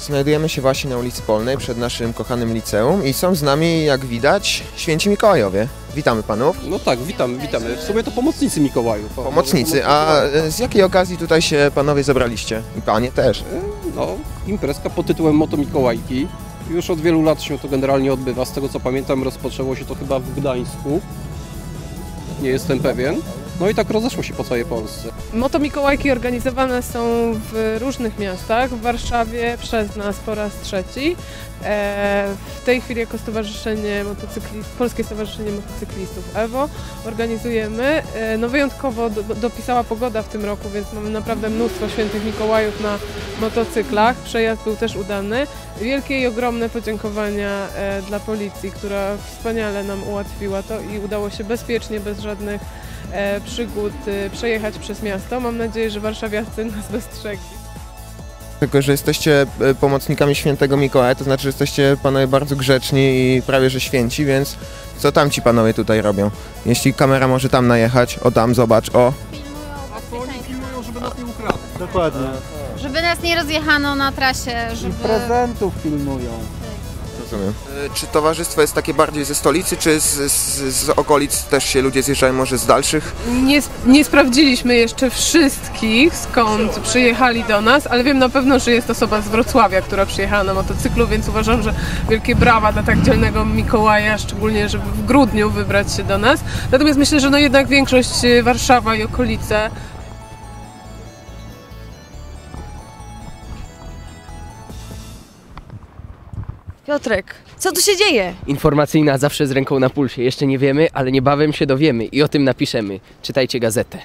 Znajdujemy się właśnie na ulicy Polnej przed naszym kochanym liceum i są z nami, jak widać, święci Mikołajowie. Witamy panów. No tak, witamy, witamy. W sumie to pomocnicy Mikołajów. Pomocnicy, a e, z jakiej okazji tutaj się panowie zebraliście? I panie też. No, imprezka pod tytułem Moto Mikołajki. Już od wielu lat się to generalnie odbywa. Z tego co pamiętam, rozpoczęło się to chyba w Gdańsku. Nie jestem pewien. No i tak rozeszło się po całej Polsce. Moto Mikołajki organizowane są w różnych miastach. W Warszawie przez nas po raz trzeci. E, W tej chwili jako Stowarzyszenie Motocyklistów, Polskie Stowarzyszenie Motocyklistów EWO organizujemy. E, No wyjątkowo do, dopisała pogoda w tym roku, więc mamy naprawdę mnóstwo świętych Mikołajów na motocyklach. Przejazd był też udany. Wielkie i ogromne podziękowania e, dla policji, która wspaniale nam ułatwiła to i udało się bezpiecznie, bez żadnych przygód e, przejechać przez miasto. Mam nadzieję, że warszawiacy nas dostrzegli. Tylko, że jesteście e, pomocnikami świętego Mikołaja, to znaczy, że jesteście panowie bardzo grzeczni i prawie, że święci, więc co tam ci panowie tutaj robią? Jeśli kamera może tam najechać, o tam, zobacz, o. Filmują filmują, żeby nas nie ukradli. Dokładnie. Żeby nas nie rozjechano na trasie, I żeby... prezentów filmują. Rozumiem. E, Czy towarzystwo jest takie bardziej ze stolicy, czy z, z, z okolic też się ludzie zjeżdżają, może z dalszych? Nie, nie sprawdziliśmy jeszcze wszystkich, skąd przyjechali do nas, ale wiem na pewno, że jest osoba z Wrocławia, która przyjechała na motocyklu, więc uważam, że wielkie brawa dla tak dzielnego Mikołaja, szczególnie, żeby w grudniu wybrać się do nas. Natomiast myślę, że no jednak większość e, Warszawa i okolice Piotrek, co tu się dzieje? Informacyjna zawsze z ręką na pulsie. Jeszcze nie wiemy, ale niebawem się dowiemy i o tym napiszemy. Czytajcie gazetę.